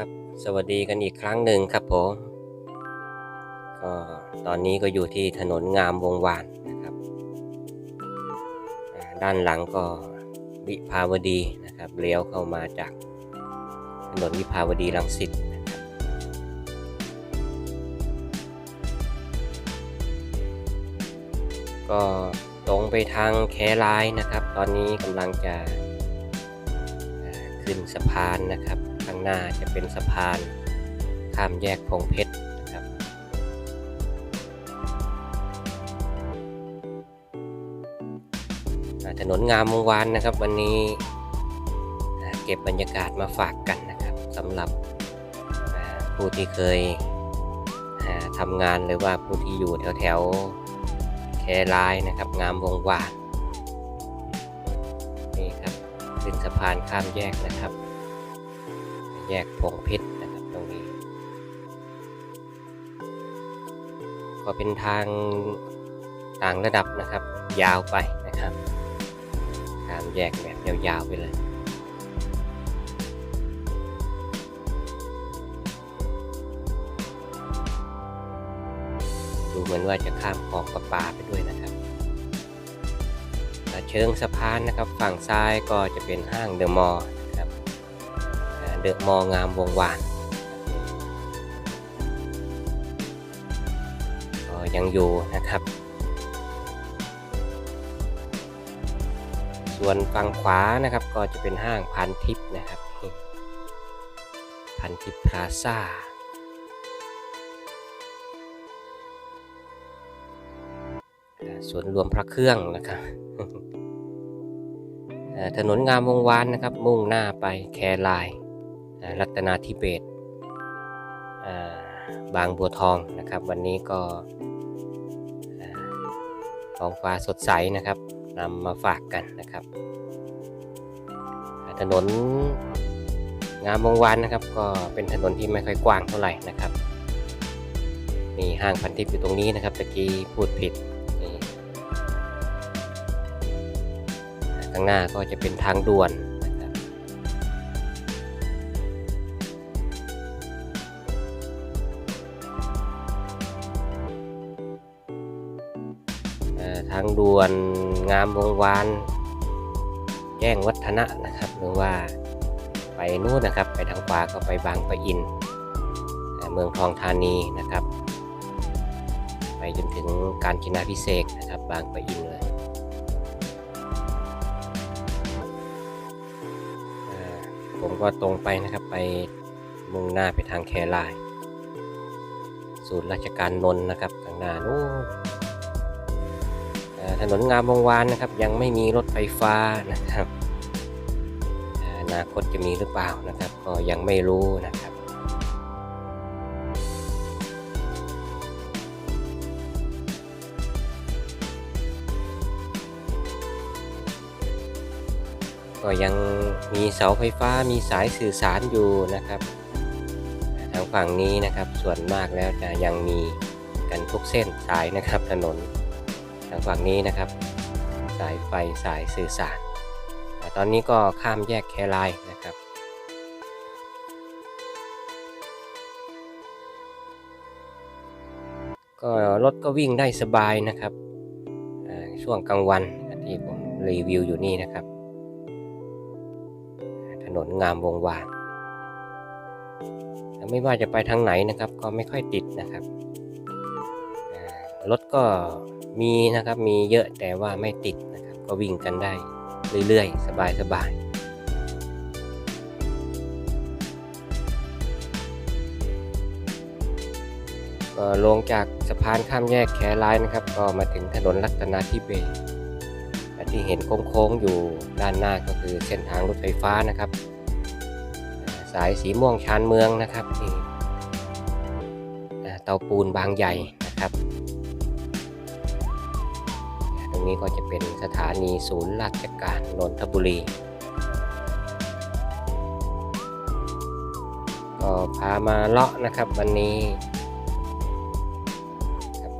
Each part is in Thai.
ครับสวัสดีกันอีกครั้งหนึ่งครับผมก็ตอนนี้ก็อยู่ที่ถนนงามวงวานนะครับด้านหลังก็วิภาวดีนะครับเลี้ยวเข้ามาจากถนนวิภาวดีรังสิตนะครับก็ตรงไปทางแครายนะครับ ตอนนี้กำลังจะขึ้นสะพานนะครับ ข้างหน้าจะเป็นสะพานข้ามแยกพงเพชรนะครับถนนงามวงวานนะครับ วันนี้เก็บบรรยากาศมาฝากกันนะครับสำหรับผู้ที่เคยทำงานหรือว่าผู้ที่อยู่แถวแถวๆแครายนะครับ งามวงวานนี่ครับขึ้นสะพานข้ามแยกนะครับ แยกพงเพชรนะครับตรงนี้ ก็เป็นทางต่างระดับนะครับ ยาวไปนะครับข้ามแยกแบบยาวๆไปเลยดูเหมือนว่าจะข้ามคลองประปาไปด้วยนะครับเชิงสะพานนะครับ ฝั่งซ้ายก็จะเป็นห้างเดอะมอลล์ เดอะมองามวงวานก็ยังอยู่นะครับ ส่วนฝั่งขวานะครับก็จะเป็นห้างพันทิพย์นะครับ พันทิพย์พลาซ่าส่วนรวมพระเครื่องนะครับถนนงามวงวานนะครับมุ่งหน้าไปแคราย รัตนาธิเบศบางบัวทองนะครับ วันนี้ก็อ่าท้องฟ้าสดใสนะครับนำมาฝากกันนะครับ ถนนงามวงวานนะครับ ก็เป็นถนนที่ไม่ค่อยกว้างเท่าไหร่นะครับ มีห้างพันทิพย์อยู่ตรงนี้นะครับตะกี้พูดผิดข้างหน้าก็จะเป็นทางด่วน ทางด่วนงามวงวาน แจ้งวัฒนะนะครับ หรือว่าไปนู่นนะครับ ไปทางขวาก็ไปบางปะอิน เมืองทองธานีนะครับ ไปจนถึงการจนาพิเศษนะครับ บางปะอินเลยผมก็ตรงไปนะครับไปมุ่งหน้าไปทางแคราย ศูนย์ราชการนนท์นะครับข้างหน้านู้นอ่ ถนนงามวงวานนะครับ ยังไม่มีรถไฟฟ้านะครับอนาคตจะมีหรือเปล่านะครับ ก็ยังไม่รู้นะครับก็ยังมีเสาไฟฟ้ามีสายสื่อสารอยู่นะครับ ทางฝั่งนี้นะครับส่วนมากแล้วจะยังมีกันทุกเส้นสายนะครับถนนางฝั่งนี้นะครับ สายไฟสายสื่อสารอ่ตอนนี้ก็ข้ามแยกแครายนะครับก็รถก็วิ่งได้สบายนะครับช่วงกลางวันที่ผมรีวิวอยู่นี่นะครับ ถนนงามวงวานไม่ว่าจะไปทางไหนนะครับ ก็ไม่ค่อยติดนะครับรถก็ มีนะครับมีเยอะแต่ว่าไม่ติดนะครับก็วิ่งกันได้เรื่อยๆ สบายๆลงจากสะพานข้ามแยกแครายนะครับ ก็มาถึงถนนรัตนาธิเบศที่เห็นโค้งๆอยู่ด้านหน้าก็คือเส้นทางรถไฟฟ้านะครับ สายสีม่วงชานเมืองนะครับนี่อ่าเตาปูนบางใหญ่นะครับ รงนี้ก็จะเป็นสถานีศูนย์ราชการนนทบุรี ก็พามาเลาะนะครับวันนี้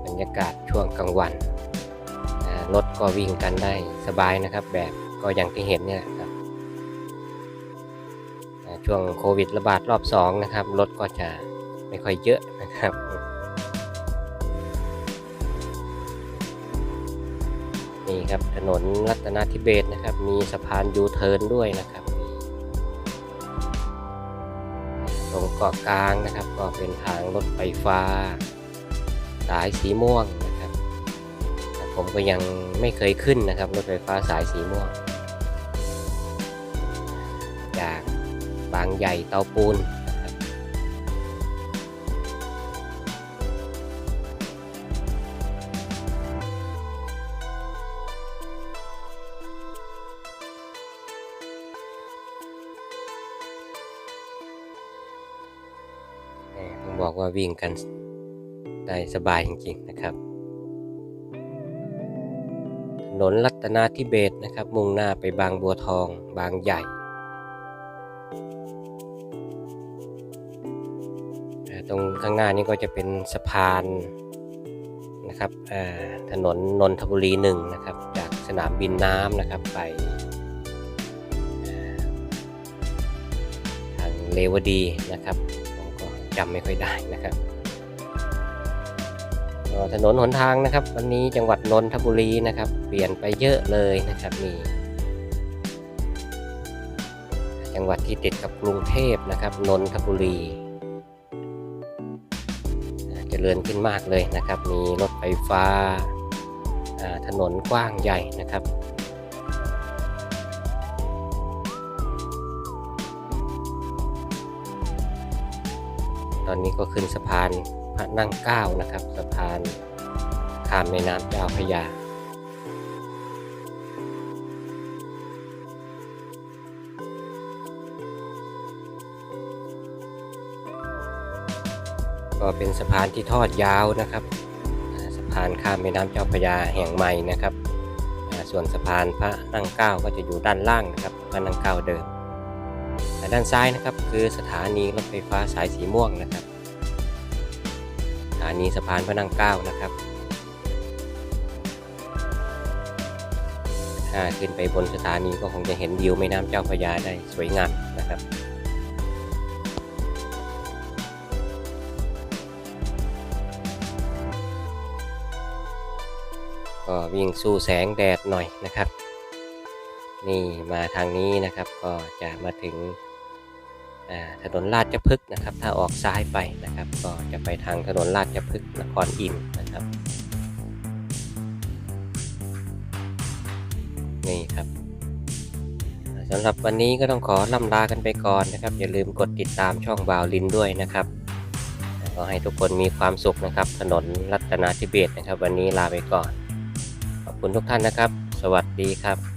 บรรยากาศช่วงกลางวันรถก็วิ่งกันได้สบายนะครับ แบบก็อย่างที่เห็นเนี่ยครับช่วงโควิดระบาดรอบสองนะครับ รถก็จะไม่ค่อยเยอะนะครับ นี่ครับถนนรัตนาธิเบศนะครับ มีสะพานยูเทิร์นด้วยนะครับ ตรงเกาะกลางนะครับ ก็เป็นทางรถไฟฟ้า สายสีม่วงนะครับ ผมก็ยังไม่เคยขึ้นนะครับรถไฟฟ้าสายสีม่วง จากบางใหญ่เตาปูน กว่าวิ่งกันได้สบายจริงๆนะครับ ถนนรัตนาธิเบศนะครับ มุ่งหน้าไปบางบัวทอง บางใหญ่อ่ตรงข้างหน้านี้ก็จะเป็นสะพานนะครับถนนนนทบุรีหนึ่งนะครับ จากสนามบินน้ำนะครับไปทางเลวดีนะครับ จำไม่ค่อยได้นะครับถนนหนทางนะครับ วันนี้จังหวัดนนทบุรีนะครับ เปลี่ยนไปเยอะเลยนะครับนี่จังหวัดที่ติดกับกรุงเทพนะครับนนทบุรีอ่าเจริญขึ้นมากเลยนะครับ มีรถไฟฟ้าถนนกว้างใหญ่นะครับ ตอนนี้ก็ขึ้นสะพานพระนั่งเก้านะครับ สะพานข้ามแม่น้ำเจ้าพระยาก็เป็นสะพานที่ทอดยาวนะครับ สะพานข้ามแม่น้ำเจ้าพระยาแห่งใหม่นะครับ ส่วนสะพานพระนั่งเก้าก็จะอยู่ด้านล่างนะครับพระนั่งเก้าเดิม และด้านซ้ายนะครับคือสถานีรถไฟฟ้าสายสีม่วงนะครับ สถานีสะพานพระนั่งเกล้านะครับถ้าขึ้นไปบนสถานีก็คงจะเห็นวิวแม่น้ำเจ้าพระยาได้สวยงามนะครับก็วิ่งสู้แสงแดดหน่อยนะครับ นี่มาทางนี้นะครับก็จะมาถึง ถนนลาดจพฤกษ์นะครับ ถ้าออกซ้ายไปนะครับ ก็จะไปทางถนนลาดจพฤกษ์นครอินนะครับ นี่ครับสำหรับวันนี้ก็ต้องขอล่ำลากันไปก่อนนะครับ อย่าลืมกดติดตามช่องบาวลินด้วยนะครับก็ให้ทุกคนมีความสุขนะครับ ถนนรัตนาธิเบศนะครับ วันนี้ลาไปก่อน ขอบคุณทุกท่านนะครับ สวัสดีครับ